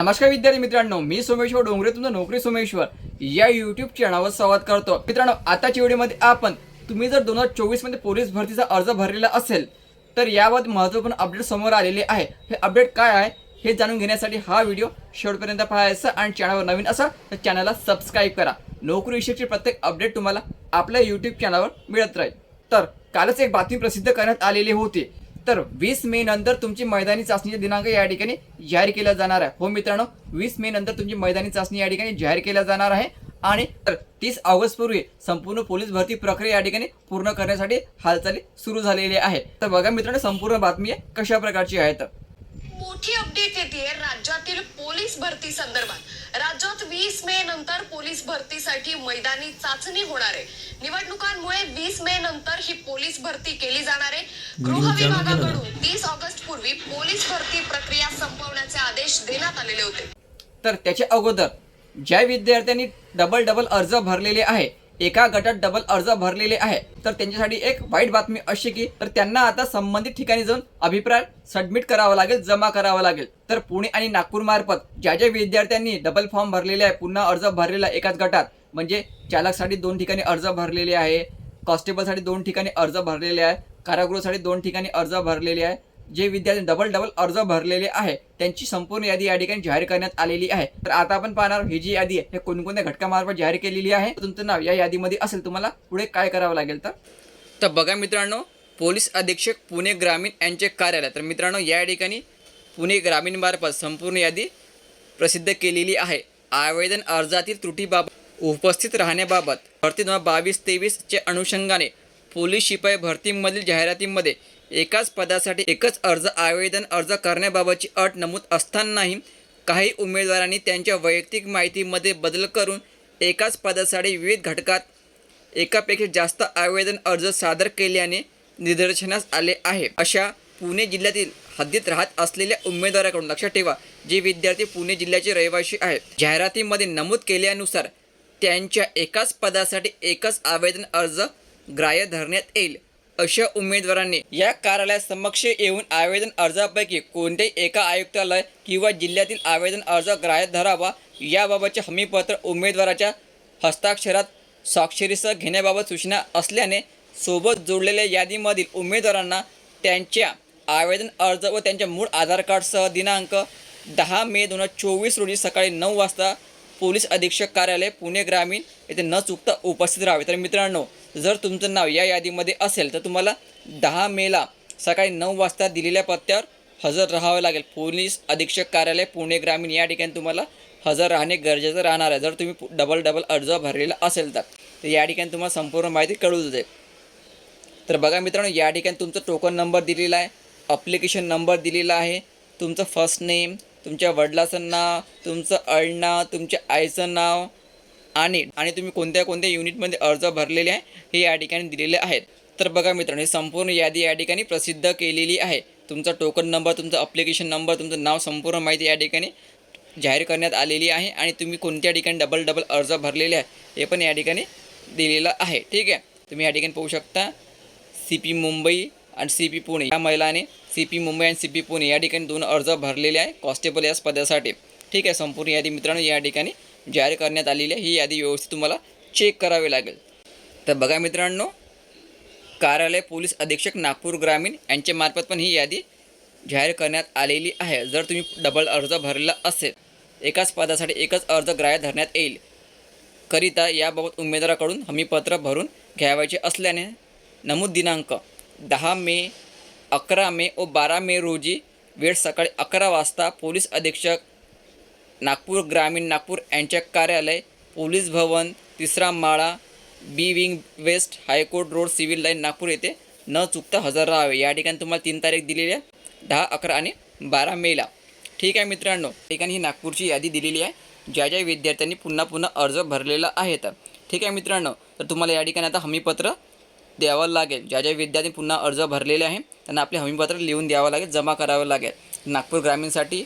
नमस्कार विद्यार्थी मित्रांनो मी सोमेश्वर डोंगरे तुमचं नोकरी सोमेश्वर. या युट्यूब चॅनलवर संवाद करतो. मित्रांनो आताच्या व्हिडिओमध्ये आपण तुम्ही जर दोन हजार चोवीसमध्ये पोलीस भरतीचा अर्ज भरलेला असेल तर यावर महत्त्वपूर्ण अपडेट समोर आलेले आहे. हे अपडेट काय आहे हे जाणून घेण्यासाठी हा व्हिडिओ शेवटपर्यंत पाहायचा आणि चॅनलवर नवीन असाल तर चॅनलला सबस्क्राईब करा. नोकरी विषयीची प्रत्येक अपडेट तुम्हाला आपल्या युट्यूब चॅनलवर मिळत राहील. तर कालच एक बातमी प्रसिद्ध करण्यात आलेली होती. तर वीस मे नंतर तुमची मैदानी चाचणीचे दिनांक या ठिकाणी जाहीर केला जाणार आहे. हो मित्रांनो वीस मे नंतर तुमची मैदानी चाचणी या ठिकाणी जाहीर केल्या जाणार आहे. आणि तर तीस ऑगस्ट पूर्वी संपूर्ण पोलीस भरती प्रक्रिया या ठिकाणी पूर्ण करण्यासाठी हालचाली सुरू झालेली आहे. तर बघा मित्रांनो संपूर्ण बातमी कशा प्रकारची आहे तर. मोठी अपडेट येते राज्यातील पोलीस भरती संदर्भात. राज्यात वीस मे नंतर पोलीस भरतीसाठी मैदानी चाचणी होणार आहे. निवडणुकांमुळे वीस मे नंतर ही पोलीस भरती केली जाणार आहे. गृह विभागाकडून तीस ऑगस्ट पूर्वी पोलीस भरती प्रक्रिया संपवण्याचे आदेश देण्यात आलेले होते. तर त्याच्या अगोदर ज्या विद्यार्थ्यांनी डबल डबल अर्ज भरलेले आहे एका गटात डबल अर्ज भरलेले आहे. तर त्यांच्यासाठी एक वाईट बातमी अशी की तर त्यांना आता संबंधित ठिकाणी जाऊन अभिप्राय सबमिट करावा लागेल जमा करावा लागेल. तर पुणे आणि नागपूर मार्फत ज्या ज्या विद्यार्थ्यांनी डबल फॉर्म भरलेले आहे पुन्हा अर्ज भरलेला एकाच गटात म्हणजे चालकसाठी दोन ठिकाणी अर्ज भरलेले आहे कॉन्स्टेबलसाठी दोन ठिकाणी अर्ज भरलेले आहे कारागृहासाठी दोन ठिकाणी अर्ज भरलेले आहे जे विद्यार्थी डबल डबल अर्ज भरलेले आहे त्यांची संपूर्ण यादी या ठिकाणी जाहीर करण्यात आलेली आहे. तर आता आपण पाहणार ही जी यादी आहे हे कोणकोणत्या घटकामार्फत जाहीर केलेली आहे? तुमचं नाव या यादीमध्ये असेल तुम्हाला पुढे काय करावं लागेल तर? तर बघा मित्रांनो पोलीस अधीक्षक पुणे ग्रामीण यांचे कार्यालय. तर मित्रांनो या ठिकाणी पुणे ग्रामीण मार्फत संपूर्ण यादी प्रसिद्ध केलेली आहे. आवेदन अर्जातील त्रुटीबाबत उपस्थित राहण्याबाबत भरती दोन हजार बावीस तेवीसच्या अनुषंगाने पोलीस शिपाई भरतीमधील जाहिरातीमध्ये एकाच पदासाठी एकच अर्ज आवेदन अर्ज करण्याबाबतची अट नमूद असतानाही काही उमेदवारांनी त्यांच्या वैयक्तिक माहितीमध्ये बदल करून एकाच पदासाठी विविध घटकात एकापेक्षा जास्त आवेदन अर्ज सादर केल्याने निदर्शनास आले आहे. अशा पुणे जिल्ह्यातील हद्दीत राहत असलेल्या उमेदवाराकडून लक्षात ठेवा जे विद्यार्थी पुणे जिल्ह्याचे रहिवासी आहेत. जाहिरातीमध्ये नमूद केल्यानुसार त्यांच्या एकाच पदासाठी एकच आवेदन अर्ज ग्राह्य धरण्यात येईल. अशा उमेदवारांनी या कार्यालयासमक्ष येऊन आवेदन अर्जापैकी कोणत्याही एका आयुक्तालय किंवा जिल्ह्यातील आवेदन अर्ज ग्राह्य धरावा याबाबतचे हमीपत्र उमेदवाराच्या हस्ताक्षरात स्वाक्षरीसह घेण्याबाबत सूचना असल्याने सोबत जोडलेल्या यादीमधील उमेदवारांना त्यांच्या आवेदन अर्ज व त्यांच्या मूळ आधार कार्डसह दिनांक दहा मे दोन हजार चोवीस रोजी सकाळी नऊ वाजता पोलीस अधीक्षक कार्यालय पुणे ग्रामीण येथे न चुकता उपस्थित राहावे. तर मित्रांनो जर तुमचं नाव या यादीमध्ये असेल तर तुम्हाला दहा मेला सकाळी नऊ वाजता दिलेल्या पत्त्यावर हजर राहावं लागेल. पोलीस अधीक्षक कार्यालय पुणे ग्रामीण या ठिकाणी तुम्हाला हजर राहणे गरजेचं राहणार आहे. जर तुम्ही डबल डबल अर्ज भरलेला असेल तर या ठिकाणी तुम्हाला संपूर्ण माहिती कळू जाईल. तर बघा मित्रांनो या ठिकाणी तुमचा टोकन नंबर दिलेला आहे अप्लिकेशन नंबर दिलेला आहे तुमचं फर्स्ट नेम तुमच्या वडिलाचं नाव तुमचं आडनाव तुमच्या आईचं नाव आणि आणि तुम्ही कोणत्या कोणत्या युनिटमध्ये अर्ज भरलेले आहे हे या ठिकाणी दिलेले आहेत. तर बघा मित्रांनो संपूर्ण यादी या ठिकाणी प्रसिद्ध केलेली आहे. तुमचा टोकन नंबर तुमचा अप्लिकेशन नंबर तुमचं नाव संपूर्ण माहिती या ठिकाणी जाहीर करण्यात आलेली आहे आणि तुम्ही कोणत्या ठिकाणी डबल डबल अर्ज भरलेले आहे हे पण या ठिकाणी दिलेलं आहे. ठीक आहे? तुम्ही या ठिकाणी पाहू शकता सी पी मुंबई आणि सी पी पुणे या महिलाने सी पी मुंबई आणि सी पी पुणे या ठिकाणी दोन अर्ज भरलेले आहे कॉन्स्टेबल या पदासाठी. ठीक आहे? संपूर्ण यादी मित्रांनो या ठिकाणी जाहीर करण्यात आलेली आहे. ही यादी व्यवस्थित तुम्हाला चेक करावी लागेल. तर बघा मित्रांनो कार्यालय पोलीस अधीक्षक नागपूर ग्रामीण यांच्या मार्फत पण ही यादी जाहीर करण्यात आलेली आहे. जर तुम्ही डबल अर्ज भरलेला असेल एकाच पदासाठी एकच अर्ज ग्राह्य धरण्यात येईल. करिता याबाबत उमेदवाराकडून हमीपत्र भरून घ्यावायचे असल्याने नमूद दिनांक दहा मे अकरा मे व बारा मे रोजी वेळ सकाळी अकरा वाजता पोलीस अधीक्षक नागपूर ग्रामीण नागपूर यांच्या कार्यालय पोलीस भवन तिसरा माळा B wing west high court road civil line Nagpur येथे न चुकता हजर राहावे. या ठिकाणी तुम्हाला तीन तारीख दिलेली आहे दहा अकरा आणि बारा मेला ठीक आहे मित्रांनो ठिकाणी ही नागपूरची यादी दिलेली आहे. ज्या ज्या विद्यार्थ्यांनी पुन्हा पुन्हा अर्ज भरलेला आहे तर. ठीक आहे मित्रांनो तर तुम्हाला या ठिकाणी आता हमीपत्र द्यावं लागेल. ज्या ज्या विद्यार्थी पुन्हा अर्ज भरलेले आहे त्यांना आपले हमीपत्र लिहून द्यावं लागेल जमा करावं लागेल. नागपूर ग्रामीणसाठी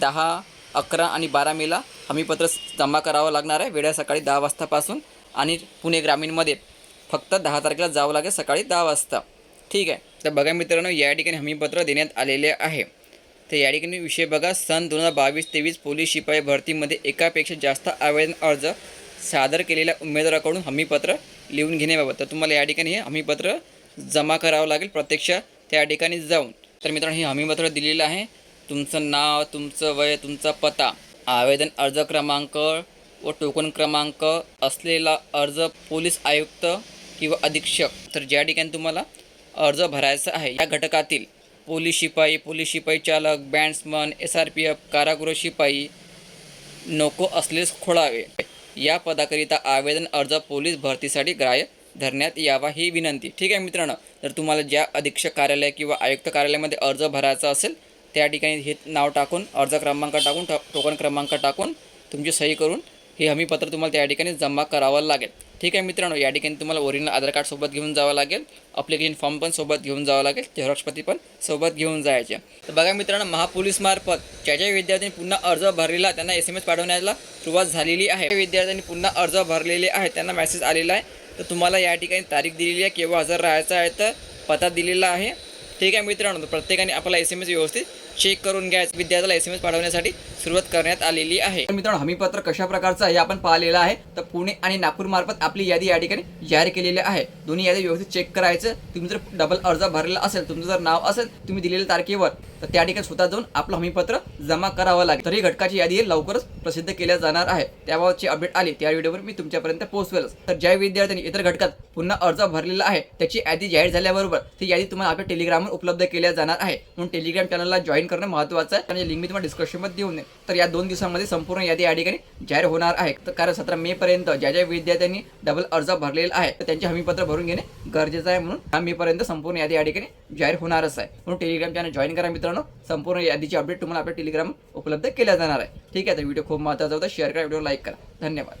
दहा अकरा आणि बारा मेला हमीपत्र जमा करावं लागणार आहे. वेळा सकाळी दहा वाजतापासून आणि पुणे ग्रामीणमध्ये फक्त दहा तारखेला जावं लागेल सकाळी दहा वाजता. ठीक आहे? तर बघा मित्रांनो या ठिकाणी हमीपत्र देण्यात आलेले आहे. तर या ठिकाणी विषय बघा. सन दोन हजार बावीस तेवीस पोलीस शिपाई भरतीमध्ये एकापेक्षा जास्त आवेदन अर्ज सादर केलेल्या उमेदवाराकडून हमीपत्र लिहून घेण्याबाबत. तर तुम्हाला या ठिकाणी हे हमीपत्र जमा करावं लागेल प्रत्यक्ष त्या ठिकाणी जाऊन. तर मित्रांनो हे हमीपत्र दिलेलं आहे. तुमचं नाव तुमचं वय तुमचा पत्ता आवेदन अर्ज क्रमांक व टोकन क्रमांक असलेला अर्ज पोलीस आयुक्त किंवा अधीक्षक. तर ज्या ठिकाणी तुम्हाला अर्ज भरायचा आहे या घटकातील पोलीस शिपाई पोलीस शिपाई चालक bandsman S R P F कारागृह शिपाई नको असलेच खोळावे. या पदाकरिता आवेदन अर्ज पोलीस भरतीसाठी ग्राह्य धरण्यात यावा ही विनंती. ठीक आहे मित्रांनो तर तुम्हाला ज्या अधीक्षक कार्यालय किंवा आयुक्त कार्यालयामध्ये अर्ज भरायचा असेल त्या ठिकाणी हे नाव टाकून अर्ज क्रमांक टाकून टोकन क्रमांक टाकून तुमची सही करून हे हमीपत्र तुम्हाला त्या ठिकाणी जमा करावं लागेल. ठीक आहे मित्रांनो या ठिकाणी तुम्हाला ओरिजिनल आधार कार्ड सोबत घेऊन जावं लागेल. अप्लिकेशन फॉर्म पण सोबत घेऊन जावं लागेल. झेरॉक्सपती पण सोबत घेऊन जायचे. तर बघा मित्रांनो महापोलीसमार्फत ज्या ज्या विद्यार्थ्यांनी पुन्हा अर्ज भरलेला त्यांना एस एम एस पाठवण्याला सुरुवात झालेली आहे. विद्यार्थ्यांनी पुन्हा अर्ज भरलेले आहे त्यांना मेसेज आलेला आहे. तर तुम्हाला या ठिकाणी तारीख दिलेली आहे केव्हा हजर राहायचं आहे तर पत्ता दिलेला आहे. ठीक आहे मित्रांनो प्रत्येकाने आपला एस एम एस व्यवस्थित चेक करून घ्या विद्यार्थ्याला एस एम एस पाठवण्यासाठी सुरुवात करण्यात आलेली आहे. मित्रांनो हमीपत्र कशा प्रकारचं आहे हे आपण पाहिलेलं आहे. तर पुणे आणि नागपूर मार्फत आपली यादी या ठिकाणी जाहीर केलेली आहे. दोन्ही यादी व्यवस्थित चेक करायचं. तुम्ही जर डबल अर्ज भरलेला असेल तुमचं जर नाव असेल तुम्ही दिलेल्या तारखेवर तर त्या ठिकाणी स्वतः जाऊन आपलं हमीपत्र जमा करावं लागेल. तर ही घटकाची यादी लवकरच प्रसिद्ध केल्या जाणार आहे. त्याबाबतची अपडेट आली त्या व्हिडिओवर मी तुमच्यापर्यंत पोहोचवेलच. तर ज्या विद्यार्थ्यांनी इतर घटकात पुन्हा अर्ज भरलेला आहे त्याची यादी जाहीर झाल्याबरोबर ती यादी तुम्हाला आपल्या टेलिग्रामवर उपलब्ध केल्या जाणार आहे. म्हणून टेलिग्राम चॅनलला जॉईन करणं महत्त्वाचं आहे. आणि लिंक मी तुम्हाला डिस्क्रिप्शनमध्ये देऊन तर या दोन दिवसांमध्ये संपूर्ण यादी या ठिकाणी जाहीर होणार आहे. तर कारण सतरा मे पर्यंत ज्या ज्या विद्यार्थ्यांनी डबल अर्ज भरलेला आहे तर त्यांचे हमीपत्र भरून घेणे गरजेचं आहे म्हणून हा मे पर्यंत संपूर्ण यादी या ठिकाणी जाहीर होणारच आहे. म्हणून टेलिग्राम चॅनल जॉईन करा मित्रांनो. संपूर्ण यादीची अपडेट तुम्हाला आपल्या टेलिग्राम उपलब्ध केल्या जाणार आहे. ठीक आहे तर व्हिडिओ खूप महत्त्वाचा होता. शेअर करा व्हिडिओ लाईक करा. धन्यवाद.